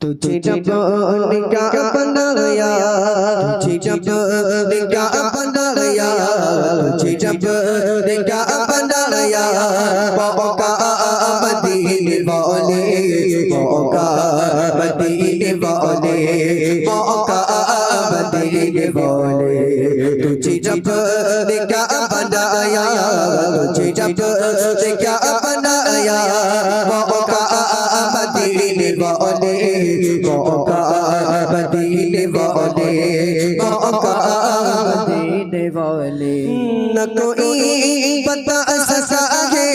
तुझे जब निका बनाया तुझे जब निका बनाया तुझे जब निका बनाया मौका मदीने वाले मौका मदीने वाले मौका मदीने वाले तुझे जब निका बनाया तुझे जब निका बनाया मौका मदीने वाले मौका मदीने वाले मौका मदीने वाले न कोई बता सका है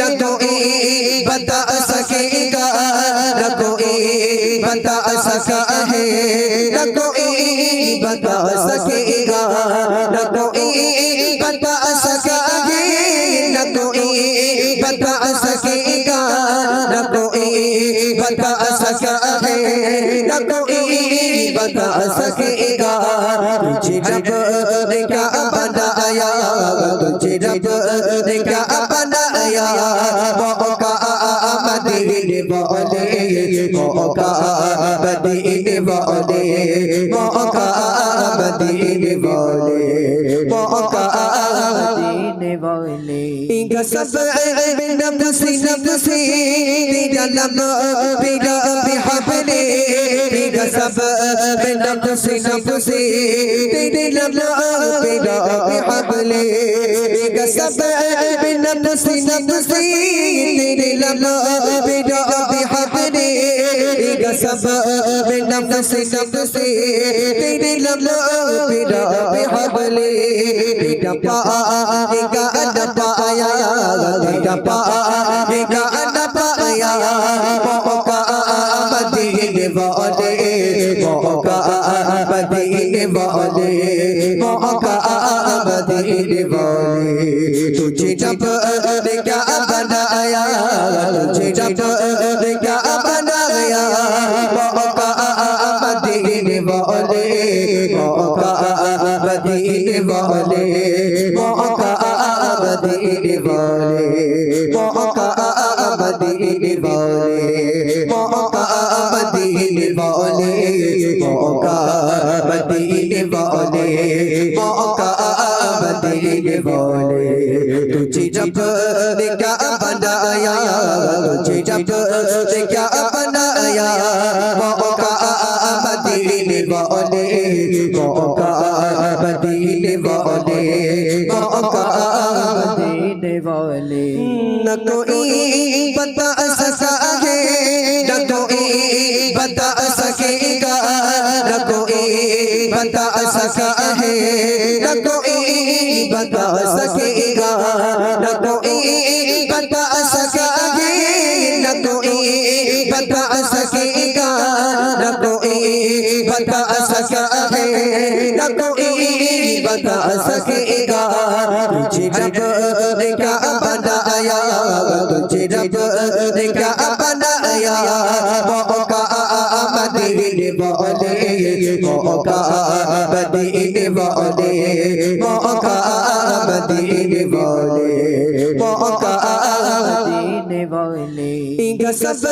न कोई बता सकेगा न कोई बता सका है न कोई बता सकेगा न कोई बता सका है न कोई बता सकेगा न कोई बता सकेगा तुझे जब क्या बनाया तुझे जब क्या बनाया मौका मदीने वाले मौका मदीने वाले मौका मदीने वाले मौका मदीने वाले इनका सब नफसी नफसी तेरा लब तेरा बिहबले तेरा सब नफसी नफसी तेरे लब तेरा बिहबले तेरा सब नफसी नफसी तेरे लब तेरा बिहबले तेरा सब नफसी नफसी तेरे लब तेरा बिहबले dapa ga dapa ya dapa ga dapa ya mo ka badine vade mo ka badine vade mo ka badine vade tujhe jab ga banaya tujhe jab ga banaya mo ka badine vade mo ka मदीने वाले मौका मदीने वाले मौका मदीने वाले मौका मदीने वाले मौका मदीने वाले मौका मदीने वाले तुझे जब क्या बनाया तुझे जब क्या बनाया मौका मदीने वाले मौका न कोई बता सका है न कोई बता सकेगा न कोई बता सका है न कोई बता सकेगा न कोई बता सका है न कोई बता सकेगा न कोई बता सका है न कोई बता सकेगा तुझे जब क्या মকা বদিন বলে মকা বদিন বলে মকা বদিন বলে গসব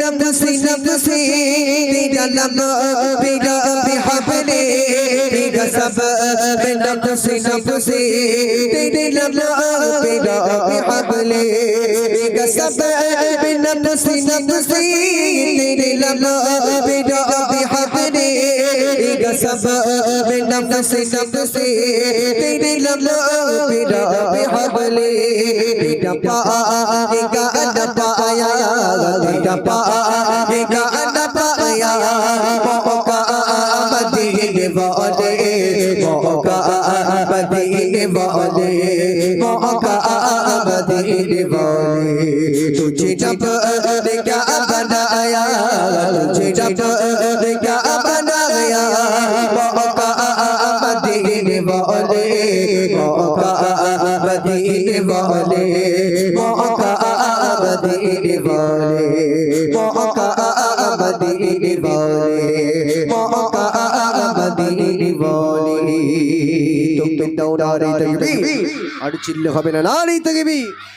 নফসি নফসি জলম বিরা বিহবলে গসব নফসি নফসি জলম বিরা বিহবলে গসব নফসি নফসি জলম বিরা तेरा सब नफसी नफसी तेरे लब तेरा बिहबले तेरा पाएगा न पाया तेरा पाएगा न पाया मौका मदीने वाले मौका मदीने वाले मौका मदीने वाले तुझे जब क्या बनाया तुझे जब क्या মৌকা আবদিন বলে মৌকা আবদিন বলে মৌকা আবদিন বলে মৌকা আবদিন বলে তুমি দৌড়ারে তকবীর আর চিল্লে হবে না নারী তকবীর